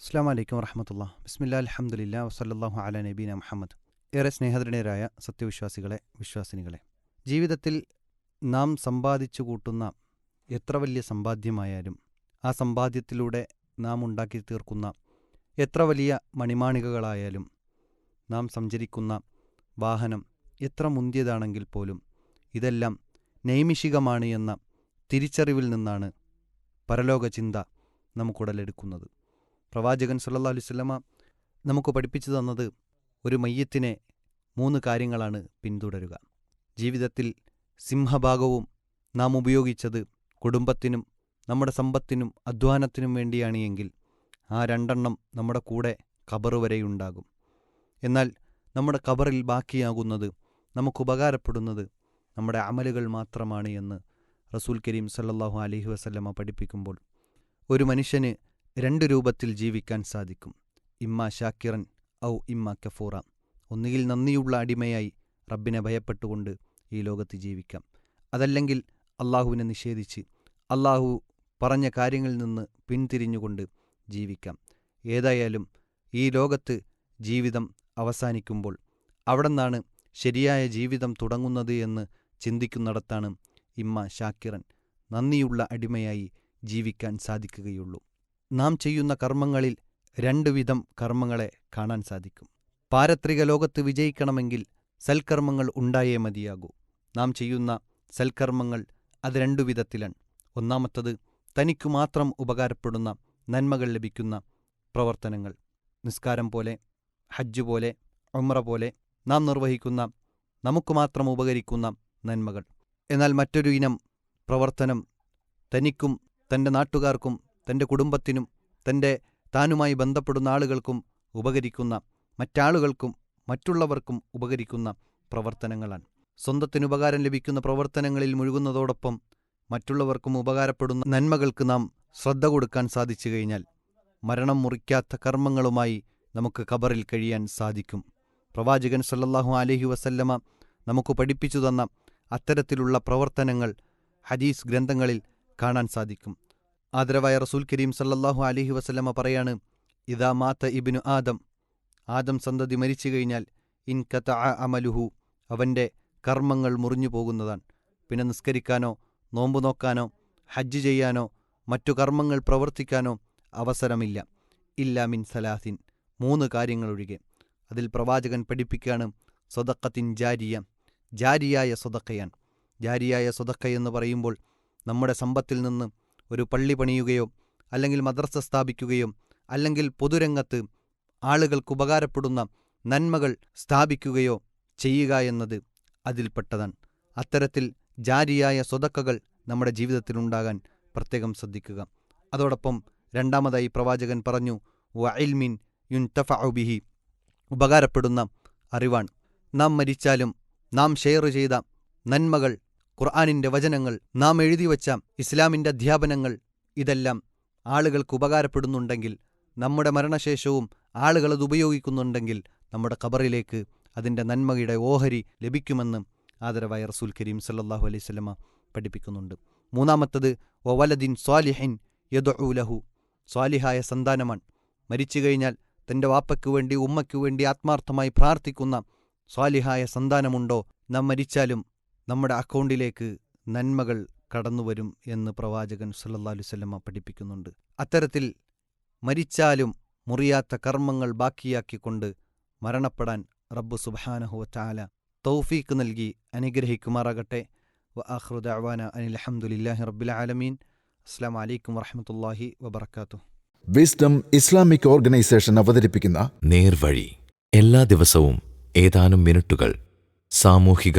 അസ്സാം വലൈക്കും വറഹമത്തുള്ള ബിസ്മില്ലാ അലഹമുല്ല വസല്ലാഹു അല നബീന മുഹമ്മദ്. ഏറെ സ്നേഹദൃഢരായ സത്യവിശ്വാസികളെ വിശ്വാസിനികളെ ജീവിതത്തിൽ നാം സമ്പാദിച്ചു കൂട്ടുന്ന എത്ര വലിയ സമ്പാദ്യമായാലും ആ സമ്പാദ്യത്തിലൂടെ നാം ഉണ്ടാക്കി തീർക്കുന്ന എത്ര വലിയ മണിമാണികകളായാലും നാം സഞ്ചരിക്കുന്ന വാഹനം എത്ര മുന്തിയതാണെങ്കിൽ പോലും ഇതെല്ലാം നൈമിഷികമാണ് എന്ന തിരിച്ചറിവിൽ നിന്നാണ് പരലോകചിന്ത നമുക്കുടലെടുക്കുന്നത്. പ്രവാചകൻ സുല്ലാ അലൈഹി വസല്ലമ നമുക്ക് പഠിപ്പിച്ചു തന്നത് ഒരു മയ്യത്തിനെ മൂന്ന് കാര്യങ്ങളാണ് പിന്തുടരുക. ജീവിതത്തിൽ സിംഹഭാഗവും നാം ഉപയോഗിച്ചത് കുടുംബത്തിനും നമ്മുടെ സമ്പത്തിനും അധ്വാനത്തിനും വേണ്ടിയാണ് എങ്കിൽ ആ രണ്ടെണ്ണം നമ്മുടെ കൂടെ കബർ വരെയുണ്ടാകും എന്നാൽ നമ്മുടെ കബറിൽ ബാക്കിയാകുന്നത് നമുക്കുപകാരപ്പെടുന്നത് നമ്മുടെ അമലുകൾ മാത്രമാണ് എന്ന് റസൂൽ കരീം സല്ലാഹു അലഹി വസല്ലമ പഠിപ്പിക്കുമ്പോൾ. ഒരു മനുഷ്യന് രണ്ട് രൂപത്തിൽ ജീവിക്കാൻ സാധിക്കും. ഇമ്മ ഷാക്കിറൻ ഔ ഇമ്മ കഫൂറ. ഒന്നുകിൽ നന്ദിയുള്ള അടിമയായി റബ്ബിനെ ഭയപ്പെട്ടുകൊണ്ട് ഈ ലോകത്ത് ജീവിക്കാം. അതല്ലെങ്കിൽ അള്ളാഹുവിനെ നിഷേധിച്ച് അള്ളാഹു പറഞ്ഞ കാര്യങ്ങളിൽ നിന്ന് പിന്തിരിഞ്ഞുകൊണ്ട് ജീവിക്കാം. ഏതായാലും ഈ ലോകത്ത് ജീവിതം അവസാനിക്കുമ്പോൾ അവിടെ നിന്നാണ് ശരിയായ ജീവിതം തുടങ്ങുന്നത് എന്ന് ചിന്തിക്കുന്നിടത്താണ് ഇമ്മ ഷാക്കിറൻ നന്ദിയുള്ള അടിമയായി ജീവിക്കാൻ സാധിക്കുകയുള്ളൂ. നാം ചെയ്യുന്ന കർമ്മങ്ങളിൽ രണ്ടു വിധം കർമ്മങ്ങളെ കാണാൻ സാധിക്കും. പാരത്രിക ലോകത്ത് വിജയിക്കണമെങ്കിൽ സൽക്കർമ്മങ്ങൾ ഉണ്ടായേ മതിയാകൂ. നാം ചെയ്യുന്ന സൽക്കർമ്മങ്ങൾ അത് രണ്ടു വിധത്തിലാണ്. ഒന്നാമത്തത് തനിക്കു മാത്രം ഉപകാരപ്പെടുന്ന നന്മകൾ ലഭിക്കുന്ന പ്രവർത്തനങ്ങൾ. നിസ്കാരം പോലെ ഹജ്ജ് പോലെ ഉമ്ര പോലെ നാം നിർവഹിക്കുന്ന നമുക്ക് മാത്രം ഉപകരിക്കുന്ന നന്മകൾ. എന്നാൽ മറ്റൊരു ഇനം പ്രവർത്തനം തനിക്കും തന്റെ നാട്ടുകാർക്കും തന്റെ കുടുംബത്തിനും തന്റെ താനുമായി ബന്ധപ്പെടുന്ന ആളുകൾക്കും ഉപകരിക്കുന്ന മറ്റാളുകൾക്കും മറ്റുള്ളവർക്കും ഉപകരിക്കുന്ന പ്രവർത്തനങ്ങളാണ്. സ്വന്തത്തിന് ഉപകാരം ലഭിക്കുന്ന പ്രവർത്തനങ്ങളിൽ മുഴുകുന്നതോടൊപ്പം മറ്റുള്ളവർക്കും ഉപകാരപ്പെടുന്ന നന്മകൾക്ക് നാം ശ്രദ്ധ കൊടുക്കാൻ സാധിച്ചു കഴിഞ്ഞാൽ മരണം മുറിക്കാത്ത കർമ്മങ്ങളുമായി നമുക്ക് ഖബറിൽ കഴിയാൻ സാധിക്കും. പ്രവാചകൻ സല്ലല്ലാഹു അലഹി വസല്ലമ നമുക്ക് പഠിപ്പിച്ചു തന്ന അത്തരത്തിലുള്ള പ്രവർത്തനങ്ങൾ ഹദീസ് ഗ്രന്ഥങ്ങളിൽ കാണാൻ സാധിക്കും. ആദരവായ റസൂൽ കരീം സല്ലാഹു അലൈഹി വസ്ലമ പറയാണ് ഇതാ മാത്ത ഇബിനു ആദം. ആദം സന്തതി മരിച്ചു കഴിഞ്ഞാൽ ഇൻ കത അമലുഹു അവന്റെ കർമ്മങ്ങൾ മുറിഞ്ഞു പോകുന്നതാണ്. പിന്നെ നിസ്കരിക്കാനോ നോമ്പു നോക്കാനോ ഹജ്ജ് ചെയ്യാനോ മറ്റു കർമ്മങ്ങൾ പ്രവർത്തിക്കാനോ അവസരമില്ല. ഇല്ലാ മിൻ സലാസിൻ. മൂന്ന് കാര്യങ്ങളൊഴികെ. അതിൽ പ്രവാചകൻ പഠിപ്പിക്കുകയാണ് സ്വതക്കത്തിൻ ജാരിയ. ജാരിയായ സ്വതക്കയാൻ ജാരിയായ സ്വതക്ക എന്ന് പറയുമ്പോൾ നമ്മുടെ സമ്പത്തിൽ നിന്ന് ഒരു പള്ളി പണിയുകയോ അല്ലെങ്കിൽ മദ്രസ സ്ഥാപിക്കുകയോ അല്ലെങ്കിൽ പൊതുരംഗത്ത് ആളുകൾക്ക് ഉപകാരപ്പെടുന്ന നന്മകൾ സ്ഥാപിക്കുകയോ ചെയ്യുക എന്നത് അതിൽപ്പെട്ടതാണ്. അത്തരത്തിൽ ജാരിയായ സ്വതക്കകൾ നമ്മുടെ ജീവിതത്തിലുണ്ടാകാൻ പ്രത്യേകം ശ്രദ്ധിക്കുക. അതോടൊപ്പം രണ്ടാമതായി പ്രവാചകൻ പറഞ്ഞു വഇൽമിൻ യുൻ ബിഹി ഉപകാരപ്പെടുന്ന അറിവാണ്. നാം മരിച്ചാലും നാം ഷെയർ ചെയ്ത നന്മകൾ ഖുർആാനിന്റെ വചനങ്ങൾ നാം എഴുതിവച്ച ഇസ്ലാമിന്റെ അധ്യാപനങ്ങൾ ഇതെല്ലാം ആളുകൾക്ക് ഉപകാരപ്പെടുന്നുണ്ടെങ്കിൽ നമ്മുടെ മരണശേഷവും ആളുകൾ അത് ഉപയോഗിക്കുന്നുണ്ടെങ്കിൽ നമ്മുടെ ഖബറിലേക്ക് അതിന്റെ നന്മയുടെ ഓഹരി ലഭിക്കുമെന്ന് ആദരവായ റസൂൽ കരീം സല്ലാഹു അലൈഹി പഠിപ്പിക്കുന്നുണ്ട്. മൂന്നാമത്തത് ഒവലദിൻ സ്വാലിഹിൻ യദുലഹു സ്വാലിഹായ സന്താനമാണ്. മരിച്ചു കഴിഞ്ഞാൽ തന്റെ വാപ്പയ്ക്ക് വേണ്ടി ഉമ്മയ്ക്കു വേണ്ടി ആത്മാർത്ഥമായി പ്രാർത്ഥിക്കുന്ന സ്വാലിഹായ സന്താനമുണ്ടോ? നാം മരിച്ചാലും നമ്മുടെ അക്കൗണ്ടിലേക്ക് നന്മകൾ കടന്നുവരും എന്ന് പ്രവാചകൻ സല്ലല്ലാഹു അലൈഹി വസല്ലമ പഠിപ്പിക്കുന്നുണ്ട്. അത്തരത്തിൽ മരിച്ചാലും മുറിയാത്ത കർമ്മങ്ങൾ ബാക്കിയാക്കിക്കൊണ്ട് മരണപ്പെടാൻ റബ്ബു സുബ്ഹാനഹു വതആല തൗഫീക്ക് നൽകി അനുഗ്രഹിക്കുമാറാകട്ടെ. വ ആഖിറു ദഅവാന അനിൽ ഹംദുലില്ലാഹി റബ്ബിൽ ആലമീൻ. അസ്സലാമു അലൈക്കും വറഹ്മത്തുള്ളാഹി വബറകാതുഹു. വിസ്ഡം ഇസ്ലാമിക് ഓർഗനൈസേഷൻ അവതരിപ്പിക്കുന്ന നേർവഴി എല്ലാ ദിവസവും ഏതാനും മിനിറ്റുകൾ സാമൂഹിക